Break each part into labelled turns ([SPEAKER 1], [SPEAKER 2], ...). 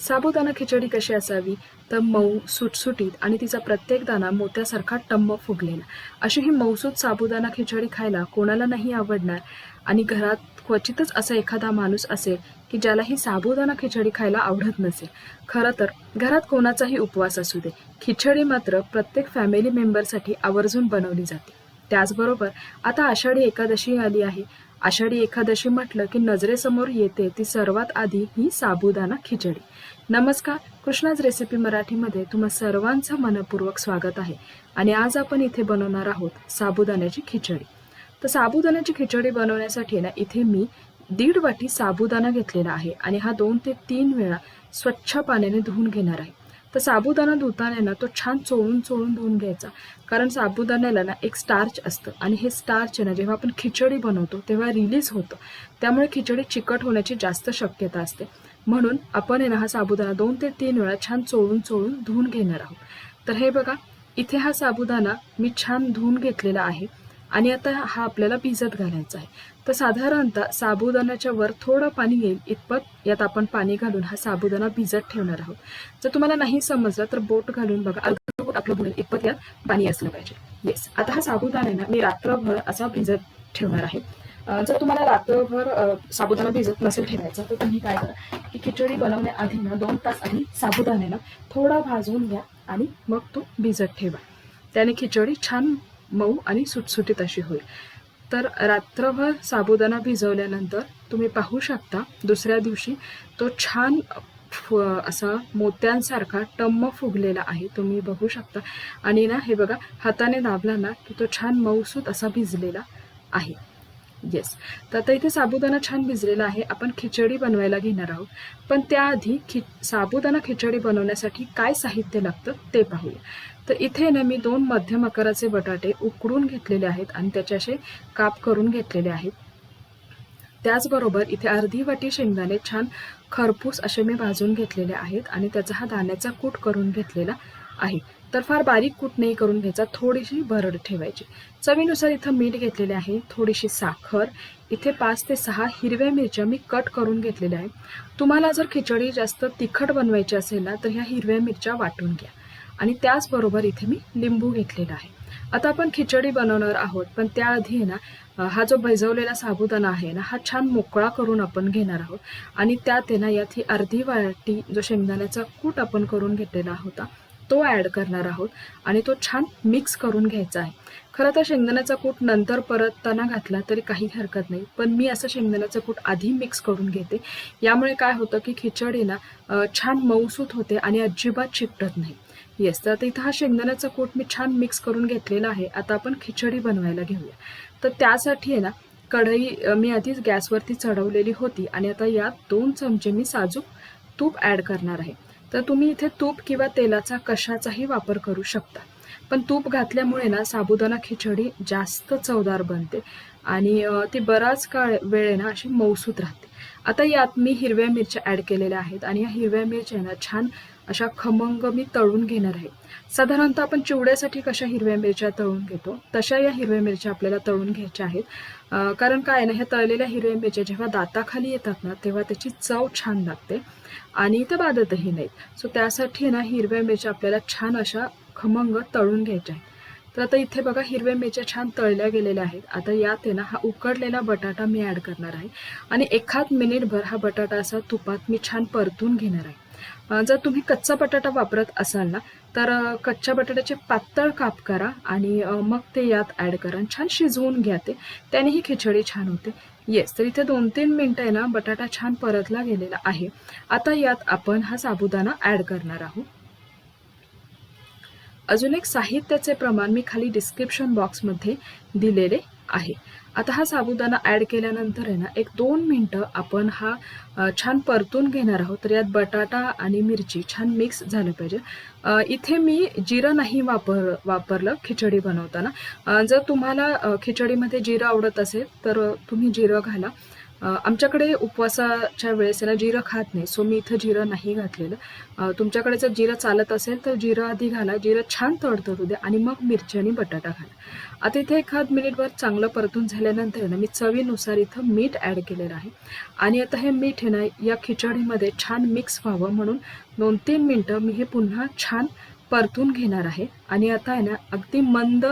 [SPEAKER 1] साबुदाणा खिचडी कशी असावी? तर मऊ सुटसुटीत आणि तिचा प्रत्येक दाना मोत्यासारखा टम्म फुगलेला. अशी ही मऊसूत साबुदाणा खिचडी खायला कोणाला नाही आवडणार? आणि घरात क्वचितच असा एखादा माणूस असेल की ज्याला ही साबुदाणा खिचडी खायला आवडत नसेल. खरं तर घरात कोणाचाही उपवास असू दे. खिचडी मात्र प्रत्येक फॅमिली मेंबरसाठी आवर्जून बनवली जाते. त्याचबरोबर आता आषाढी एकादशी आली आहे. आषाढी एकादशी म्हटलं की नजरेसमोर येते ती सर्वात आधी ही साबुदाणा खिचडी. नमस्कार कृष्णाज रेसिपी मराठीमध्ये तुम्हा सर्वांचं मनपूर्वक स्वागत आहे आणि आज आपण इथे बनवणार आहोत साबुदाण्याची खिचडी. तर साबुदाण्याची खिचडी बनवण्यासाठी ना इथे मी दीड वाटी साबुदाणा घेतलेला आहे आणि हा दोन ते तीन वेळा स्वच्छ पाण्याने धुवून घेणार आहे. तर साबुदाणा धुताना ना तो छान चोळून चोळून धुवून घ्यायचा. कारण साबुदाण्याला ना एक स्टार्च असतं आणि हे स्टार्च आहे ना जेव्हा आपण खिचडी बनवतो तेव्हा रिलीज होतं. त्यामुळे खिचडी चिकट होण्याची जास्त शक्यता असते. म्हणून आपण आहे ना हा साबुदाणा दोन ते तीन वेळा छान चोळून चोळून धुवून घेणार आहोत. तर हे बघा इथे हा साबुदाणा मी छान धुवून घेतलेला आहे. आणि आता हा आपल्याला भिजत घालायचा आहे. तर साधारणतः साबुदाण्याच्या वर थोडं पाणी येईल. इतपत यात आपण पाणी घालून हा साबुदाणा भिजत ठेवणार आहोत. जर तुम्हाला नाही समजलं तर बोट घालून बघा. बोट आपलं इतपत यात पाणी असलं पाहिजे. येस आता हा साबुदाण्याना मी रात्रभर असा भिजत ठेवणार आहे. जर तुम्हाला रात्रभर साबुदाणा भिजत नसेल ठेवायचा तर तुम्ही काय करा की खिचडी बनवण्याआधी ना दोन तास आधी साबुदाण्याला थोडा भाजून घ्या आणि मग तो भिजत ठेवा. त्याने खिचडी छान मऊ आणि सुटसुटीत अशी होईल. तर रात्रभर साबुदाणा भिजवल्यानंतर तुम्ही पाहू शकता दुसऱ्या दिवशी तो छान फु असा मोत्यांसारखा टम्म फुगलेला आहे. तुम्ही बघू शकता. आणि ना हे बघा हाताने दाबला ना की तो छान मऊसूत असा भिजलेला आहे. येस तर आता इथे साबुदाणा छान भिजलेला आहे. आपण खिचडी बनवायला घेणार आहोत. पण त्याआधी खि साबुदाणा खिचडी बनवण्यासाठी काय साहित्य लागतं ते पाहूया. तर इथे ना मी दोन मध्यम आकाराचे बटाटे उकडून घेतलेले आहेत आणि त्याचे असे काप करून घेतलेले आहेत. त्याचबरोबर इथे अर्धी वाटी शेंगदाणे छान खरपूस असे मी भाजून घेतलेले आहेत आणि त्याचा हा दाण्याचा कूट करून घेतलेला आहे. तर फार बारीक कूट नाही करून घ्यायचा थोडीशी भरड ठेवायची. चवीनुसार इथं मीठ घेतलेले आहे थोडीशी साखर. इथे पाच ते सहा हिरव्या मिरच्या मी कट करून घेतलेल्या आहे तुम्हाला जर खिचडी जास्त तिखट बनवायची असेल ना तर ह्या हिरव्या मिरच्या वाटून घ्या. आणि त्याचबरोबर इथे मी लिंबू घेतलेला आहे. आता आपण खिचडी बनवणार आहोत पण त्याआधी आहे ना हा जो भिजवलेला साबुदाणा आहे ना हा छान मोकळा करून आपण घेणार आहोत. आणि त्यात आहे ना यात ही अर्धी वाटी जो शेंगदाण्याचा कूट आपण करून घेतलेला होता तो ॲड करणार आहोत आणि तो छान मिक्स करून घ्यायचा आहे. खरं तर शेंगदाण्याचा कूट नंतर परतताना घातला तरी काही हरकत नाही पण मी असं शेंगदाण्याचं कूट आधी मिक्स करून घेते. यामुळे काय होतं की खिचडी ना छान मऊसूत होते आणि अजिबात चिकटत नाही. येस तर आता इथं हा शेंगदाण्याचा कूट मी छान मिक्स करून घेतलेला आहे. आता आपण खिचडी बनवायला घेऊया. तर त्यासाठी आहे ना कढई मी आधीच गॅसवरती चढवलेली होती आणि आता यात दोन चमचे मी साजूक तूप ॲड करणार आहे. तर तुम्ही इथे तूप किंवा तेलाचा कशाचाही वापर करू शकता. पण तूप घातल्यामुळे ना साबुदाणा खिचडी जास्त चवदार बनते आणि ती बराच काळ वेळ ना अशी मौसूत राहते. आता यात मी हिरव्या मिरच्या ॲड केलेल्या आहेत आणि या हिरव्या मिरच्या ना छान अशा खमंग मी तळून घेणार आहे. साधारणतः आपण चिवड्यासाठी कशा हिरव्या मिरच्या तळून घेतो? तशा या हिरव्या मिरच्या आपल्याला तळून घ्यायच्या आहेत. कारण काय आहे ना ह्या तळलेल्या हिरव्या मिरच्या जेव्हा दाताखाली येतात ना तेव्हा त्याची चव छान लागते आणि त्या बाधतही नाहीत. सो त्यासाठी ना हिरव्या मिरच्या आपल्याला छान अशा खमंग तळून घ्यायच्या आहेत. तर आता इथे बघा हिरव्या मिरच्या छान तळल्या गेलेल्या आहेत. आता यात आहे ना हा उकडलेला बटाटा मी ॲड करणार आहे. आणि एखाद मिनिटभर हा बटाटा असा तुपात मी छान परतून घेणार आहे. जर तुम्ही कच्चा बटाटा वापरत असाल ना तर कच्च्या बटाट्याचे पातळ काप करा आणि मग ते यात ॲड करा आणि छान शिजवून घ्या ते. त्याने ही खिचडी छान होते. येस तर इथे दोन तीन मिनटं आहे ना बटाटा छान परतला गेलेला आहे. आता यात आपण हा साबुदाणा ॲड करणार आहोत. अजून एक साहित्याचे प्रमाण मी खाली डिस्क्रिप्शन बॉक्समध्ये दिलेले आहे. आता हा साबुदाणा ॲड केल्यानंतर आहे ना एक दोन मिनटं आपण हा छान परतून घेणार आहोत. तर यात बटाटा आणि मिरची छान मिक्स झालं पाहिजे. इथे मी जिरं नाही वापर वापरलं खिचडी बनवताना. जर तुम्हाला खिचडीमध्ये जिरं आवडत असेल तर तुम्ही जिरं घाला. आमच्याकडे उपवासाच्या वेळेस याला ना जिरं खात नाही. सो मी इथं जिरं नाही घातलेलं. तुमच्याकडे जर जिरं चालत असेल तर जिरं आधी घाला. जिरं छान तडतडू द्या आणि मग मिरची आणि बटाटा घाला. आता इथे एखाद मिनिटभर चांगलं परतून झाल्यानंतर आहे ना मी चवीनुसार इथं मीठ ॲड केलेलं आहे. आणि आता हे मीठ आहे ना या खिचडीमध्ये छान मिक्स व्हावं म्हणून दोन तीन मिनटं मी हे पुन्हा छान परतून घेणार आहे. आणि आता आहे ना अगदी मंद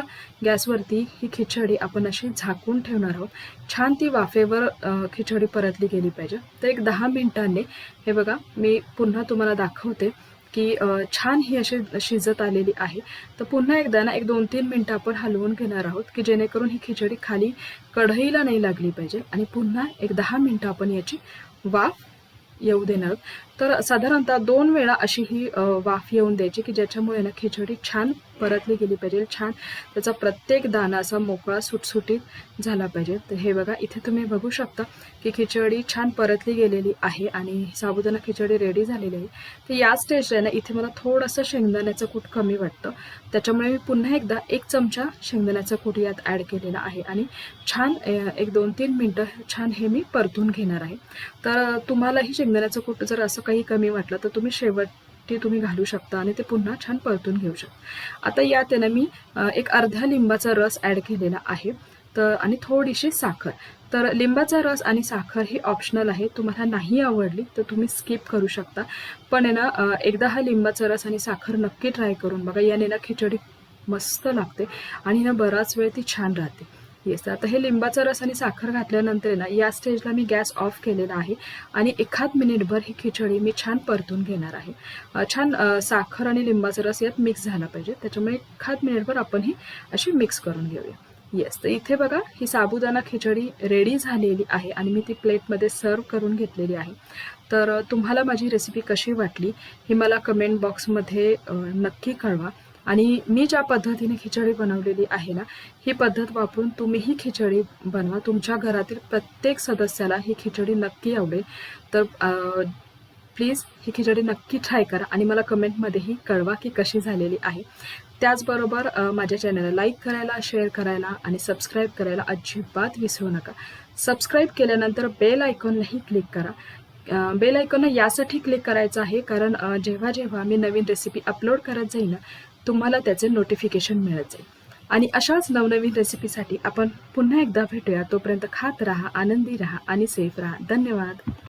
[SPEAKER 1] गॅसवरती ही खिचडी आपण अशी झाकून ठेवणार आहोत. छान ती वाफेवर खिचडी परतली गेली पाहिजे. तर एक दहा मिनिटांनी हे बघा मी पुन्हा तुम्हाला दाखवते की छान ही अशी शिजत आलेली आहे. तर पुन्हा एकदा ना एक दोन तीन मिनटं आपण हलवून घेणार आहोत की जेणेकरून ही खिचडी खाली कढईला नाही लागली पाहिजे. आणि पुन्हा एक दहा मिनटं आपण याची वाफ येऊ देणार. तर साधारणतः दोन वेळा अशी ही वाफ येऊन द्यायची की ज्याच्यामुळे ना खिचडी छान परतली गेली पाहिजे. छान. त्याचा प्रत्येक दाना असा मोकळा सुटसुटीत झाला पाहिजे. तर हे बघा इथे तुम्ही बघू शकता की खिचडी छान परतली गेलेली आहे आणि साबुदाणा खिचडी रेडी झालेली आहे. तर या स्टेजला आहे ना इथे मला थोडंसं शेंगदाण्याचं कूट कमी वाटतं. त्याच्यामुळे मी पुन्हा एकदा एक चमचा शेंगदाण्याचं कूट यात ॲड केलेला आहे आणि छान एक दोन तीन मिनटं छान हे मी परतून घेणार आहे. तर तुम्हालाही शेंगदाण्याचं कूट जर असं काही कमी वाटलं तर तुम्ही शेवट तुम्ही घालू शकता आणि ते पुन्हा छान परतून घेऊ शकता. आता यात ना मी एक अर्धा लिंबाचा रस ॲड केलेला आहे. तर आणि थोडीशी साखर. तर लिंबाचा रस आणि साखर ही ऑप्शनल आहे. तुम्हाला नाही आवडली तर तुम्ही स्किप करू शकता. पण आहे ना एकदा हा लिंबाचा रस आणि साखर नक्की ट्राय करून बघा. याने ना खिचडी मस्त लागते आणि ना बराच वेळ ती छान राहते. येस आता हे लिंबाचा रस आणि साखर घातल्यानंतर आहे ना या स्टेजला मी गॅस ऑफ केलेला आहे आणि एखाद मिनिटभर ही खिचडी मी छान परतून घेणार आहे. छान साखर आणि लिंबाचा रस यात मिक्स झाला पाहिजे. त्याच्यामुळे एखाद मिनिटभर आपण ही अशी मिक्स करून घेऊया. येस तर इथे बघा ही साबुदाणा खिचडी रेडी झालेली आहे आणि मी ती प्लेटमध्ये सर्व करून घेतलेली आहे. तर तुम्हाला माझी रेसिपी कशी वाटली ही मला कमेंट बॉक्समध्ये नक्की कळवा. आणि मी ज्या पद्धतीने खिचडी बनवलेली आहे ना ही पद्धत वापरून तुम्हीही खिचडी बनवा. तुमच्या घरातील प्रत्येक सदस्याला ही खिचडी नक्की आवडेल. तर प्लीज ही खिचडी नक्की ट्राय करा आणि मला कमेंटमध्येही कळवा की कशी झालेली आहे. त्याचबरोबर माझ्या चॅनलला लाईक करायला शेअर करायला आणि सबस्क्राईब करायला अजिबात विसरू नका. सबस्क्राईब केल्यानंतर बेल आयकॉनलाही क्लिक करा. बेल आयकॉन यासाठी क्लिक करायचं आहे कारण जेव्हा जेव्हा मी नवीन रेसिपी अपलोड करत जाईल ना तुम्हाला त्याचे नोटिफिकेशन मिळत जाईल. आणि अशाच नवनवीन रेसिपीसाठी आपण पुन्हा एकदा भेटूया. तोपर्यंत खात राहा आनंदी राहा आणि सेफ राहा. धन्यवाद.